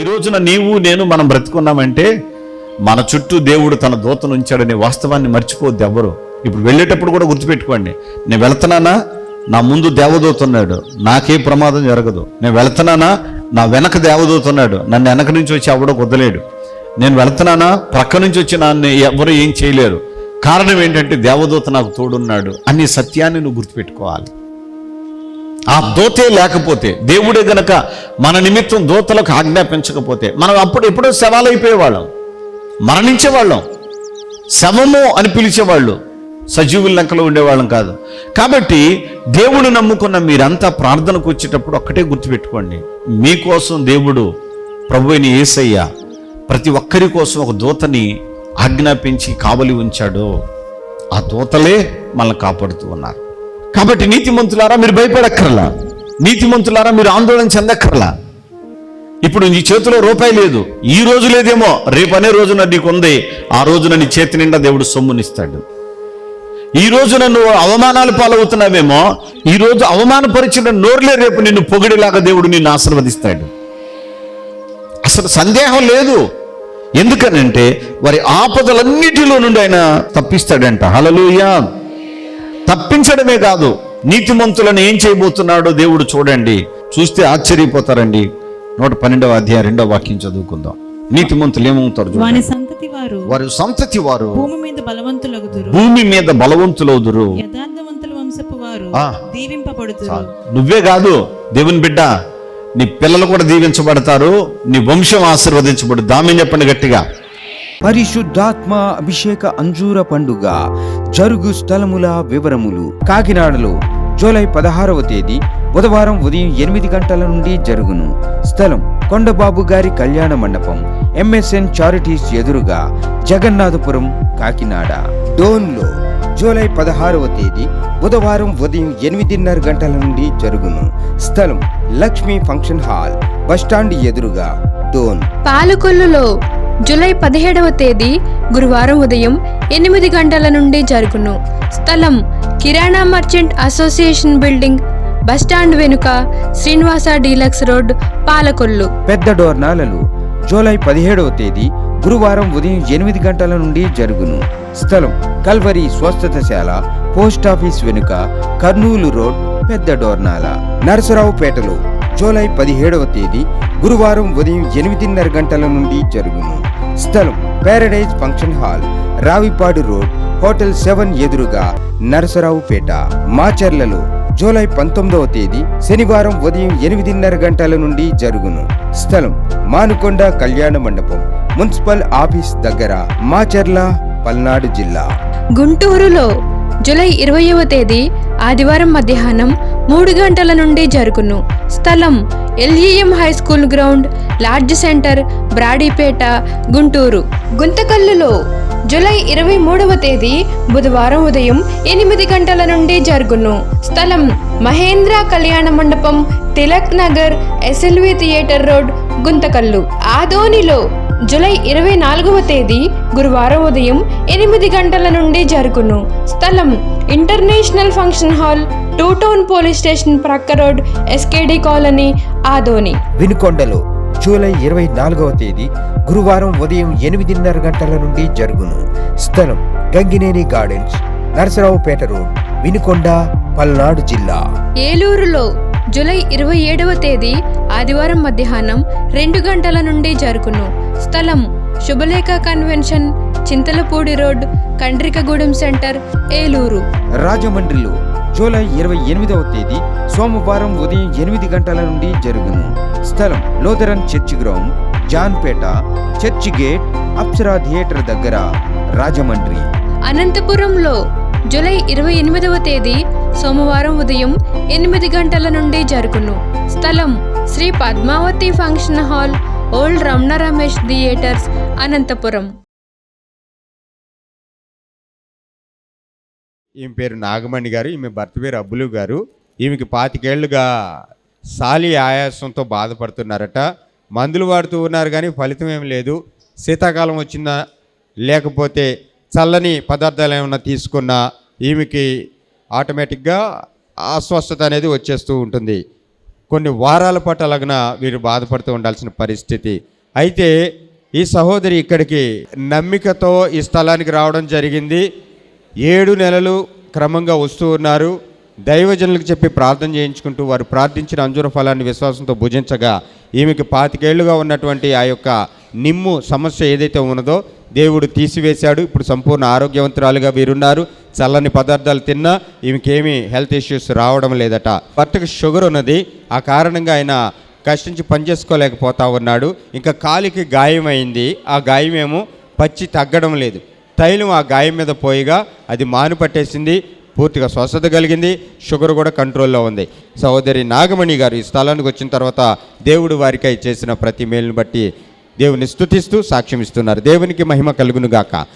ఈ రోజున నీవు నేను మనం బ్రతుకున్నామంటే మన చుట్టూ దేవుడు తన దూతను ఉంచాడనే వాస్తవాన్ని మర్చిపోద్ది ఎవ్వరు ఇప్పుడు వెళ్ళేటప్పుడు కూడా గుర్తుపెట్టుకోండి. నేను వెళ్తున్నానా? నా ముందు దేవదూతున్నాడు నాకే ప్రమాదం జరగదు. నేను వెళ్తున్నానా? నా వెనక దేవదూతున్నాడు నన్ను వెనక నుంచి వచ్చి ఎవడో కుదలేడు నేను వెళ్తున్నానా? ప్రక్క నుంచి వచ్చి నన్ను ఎవరు ఏం చేయలేరు. కారణం ఏంటంటే దేవదూత నాకు తోడున్నాడు అనే సత్యాన్ని నువ్వు గుర్తుపెట్టుకోవాలి. ఆ దోతే లేకపోతే దేవుడే గనక మన నిమిత్తం దోతలకు ఆజ్ఞాపించకపోతే మనం అప్పుడు ఎప్పుడో శవాలైపోయేవాళ్ళం. మరణించేవాళ్ళం. శవము అని పిలిచేవాళ్ళు. సజీవుల లెక్కలో ఉండేవాళ్ళం కాదు. కాబట్టి దేవుడు నమ్ముకున్న మీరంతా ప్రార్థనకు వచ్చేటప్పుడు ఒక్కటే గుర్తుపెట్టుకోండి. మీకోసం దేవుడు ప్రభు అయిన యేసయ్య ప్రతి ఒక్కరి కోసం ఒక దూతని ఆజ్ఞాపించి కావలి ఉంచాడు. ఆ దూతలే మనల్ని కాపాడుతూ ఉన్నారు. కాబట్టి నీతిమంతులారా మీరు భయపడక్కర్లా. నీతిమంతులారా మీరు ఆందోళన చెందక్కర్లా. ఇప్పుడు నీ చేతిలో రూపాయి లేదు. ఈ రోజు లేదేమో రేపు అనే రోజున నీకు ఉంది. ఆ రోజున నీ చేతి నిండా దేవుడు సొమ్మునిస్తాడు. ఈ రోజున నువ్వు అవమానాలు పాలవుతున్నావేమో ఈ రోజు అవమానపరిచిన నోర్లే రేపు నిన్ను పొగిడిలాగా దేవుడు నిన్ను ఆశీర్వదిస్తాడు. అసలు సందేహం లేదు. ఎందుకనంటే వారి ఆపదలన్నిటిలో నుండి ఆయన తప్పిస్తాడంట. హలలుయా తప్పించడమే కాదు నీతిమంతులను ఏం చేయబోతున్నాడో దేవుడు చూడండి. చూస్తే ఆశ్చర్యపోతారండి. నూట పన్నెండవ అధ్యాయం రెండవ వాక్యం చదువుకుందాం. నీతిమంతులు ఏమవుతారు. వాని సంతతి వారు వారి సంతతి వారు భూమి మీద బలవంతులగుదురు. భూమి మీద బలవంతులవుదురు యథార్థవంతుల వంశపు వారు నువ్వే కాదు దేవుని బిడ్డ నీ పిల్లలు కూడా దీవించబడతారు నీ వంశం ఆశీర్వదించబడు దామని చెప్పండి గట్టిగా. పరిశుద్ధాత్మ అభిషేక అంజూర పండుగ జరుగు స్థలముల వివరములు. కాకినాడలో జూలై పదహారవ తేదీ బుధవారం ఉదయం ఎనిమిది గంటల నుండి జరుగును. స్థలం కొండబాబు గారి కళ్యాణ మండపం ఎంఎస్ఎన్ చారిటీస్ ఎదురుగా జగన్నాథపురం కాకినాడ. డోన్లో జూలై పదహారవ తేదీ బుధవారం ఉదయం ఎనిమిదిన్నర గంటల నుండి జరుగును. స్థలం లక్ష్మీ ఫంక్షన్ హాల్ బస్టాండ్ ఎదురుగా డోన్. పాలకొల్లులో జూలై పదిహేడవ తేదీ గురువారం ఉదయం ఎనిమిది గంటల నుండి జరుగును. స్థలం kirana merchant association building bus stand వెనుక శ్రీనివాస డీలక్స్ రోడ్ పాలకొల్లు. పెద్ద డోర్నాలలు జూలై పదిహేడవ తేదీ గురువారం ఉదయం ఎనిమిది గంటల నుండి జరుగును. స్థలం కల్వరి స్వస్థతశాల పోస్ట్ ఆఫీస్ వెనుక కర్నూలు రోడ్ పెద్ద డోర్నాల. నరసరావుపేటలో జూలై పదిహేడవ తేదీ గురువారం ఉదయం ఎనిమిదిన్నర గంటల నుండి జరుగును. స్థలం Paradise function hall Ravipadu road hotel seven ఎదురుగా నరసరావుపేట మాచర్లలో జూలై పంతొమ్మిదవ తేదీ శనివారం ఉదయం ఎనిమిదిన్నర గంటల నుండి జరుగును. స్థలం మానుకొండ కళ్యాణ మండపం మున్సిపల్ ఆఫీస్ దగ్గర మాచర్ల పల్నాడు జిల్లా. గుంటూరులో జూలై ఇరవయవ తేదీ ఆదివారం మధ్యాహ్నం మూడు గంటల నుండి జరుగును. స్థలం LEM high school ground large centre Brodipet Guntur. గుంతకల్లులో July ఇరవై మూడవ తేదీ బుధవారం ఉదయం ఎనిమిది గంటల నుండి జరుగును. స్థలం Mahendra Kalyana mandapam Tilak Nagar SLV theatre road Guntakal. ఆదోనిలో జూలై ఇరవై నాలుగవ తేదీ గురువారం ఉదయం ఎనిమిది గంటల నుండి జరుగును. స్థలం international function hall two town police station ప్రక్క రోడ్ ఎస్కేడి కాలనీ ఆదోని. వినుకొండలో జూలై ఇరవై నాలుగవ తేదీ గురువారం ఉదయం ఎనిమిదిన్నర గంటల నుండి జరుగును. స్థలం గంగినేని గార్డెన్స్ నరసరావుపేట రోడ్ వినుకొండ పల్నాడు జిల్లా. ఏలూరులో జూలై ఇరవై ఏడవ తేదీ ఆదివారం మధ్యాహ్నం రెండు గంటల నుండి జరుగును. స్థలం Shubhalekha convention Chintalapudi road Kandrikagudem centre Eluru. రాజమండ్రిలో జూలై ఇరవై ఎనిమిదవ తేదీ సోమవారం ఉదయం ఎనిమిది గంటల నుండి జరుగును. స్థలం Lutheran church ground Janpet church gate Apsara theatre దగ్గర రాజమండ్రి. అనంతపురంలో జూలై ఇరవై ఎనిమిదవ తేదీ సోమవారం ఉదయం ఎనిమిది గంటల నుండి జరుగును. స్థలం Sri Padmavathi function hall old Ramana Ramesh theatres Anantapur. ఈమె పేరు నాగమణి గారు ఈమె భర్త పేరు అబ్బులు గారు. ఈమెకి పాతికేళ్ళుగా సాలి ఆయాసంతో బాధపడుతున్నారట. మందులు వాడుతూ ఉన్నారు కానీ ఫలితం ఏం లేదు. శీతాకాలం వచ్చిందా లేకపోతే చల్లని పదార్థాలు ఏమైనా తీసుకున్నా ఈమెకి ఆటోమేటిక్గా అస్వస్థత అనేది వచ్చేస్తూ ఉంటుంది. కొన్ని వారాల పాటు అలాగన వీరు బాధపడుతూ ఉండాల్సిన పరిస్థితి. అయితే ఈ సహోదరి ఇక్కడికి నమ్మికతో ఈ స్థలానికి రావడం జరిగింది. ఏడు నెలలు క్రమంగా వస్తూ ఉన్నారు. దైవజనులకు చెప్పి ప్రార్థన చేయించుకుంటూ వారు ప్రార్థించిన అంజుర ఫలాన్ని విశ్వాసంతో భుజించగా ఈమెకి పాతికేళ్ళుగా ఉన్నటువంటి ఆ యొక్క నిమ్ము సమస్య ఏదైతే ఉన్నదో దేవుడు తీసివేశాడు. ఇప్పుడు సంపూర్ణ ఆరోగ్యవంతురాలుగా వీరున్నారు. చల్లని పదార్థాలు తిన్నా ఈమెకేమీ హెల్త్ ఇష్యూస్ రావడం లేదట. భర్తకు షుగర్ ఉన్నది. ఆ కారణంగా ఆయన కష్టించి పనిచేసుకోలేకపోతా ఉన్నాడు. ఇంకా కాలికి గాయమైంది ఆ గాయమేమో పచ్చి తగ్గడం లేదు. తైలం ఆ గాయం మీద పోయిగా అది మాను పట్టేసింది. పూర్తిగా స్వస్థత కలిగింది. షుగర్ కూడా కంట్రోల్లో ఉంది. సహోదరి నాగమణి గారు ఈ స్థలానికి వచ్చిన తర్వాత దేవుడు వారికై చేసిన ప్రతి మేలును బట్టి దేవుని స్థుతిస్తూ సాక్ష్యం ఇస్తున్నారు. దేవునికి మహిమ కలుగును గాక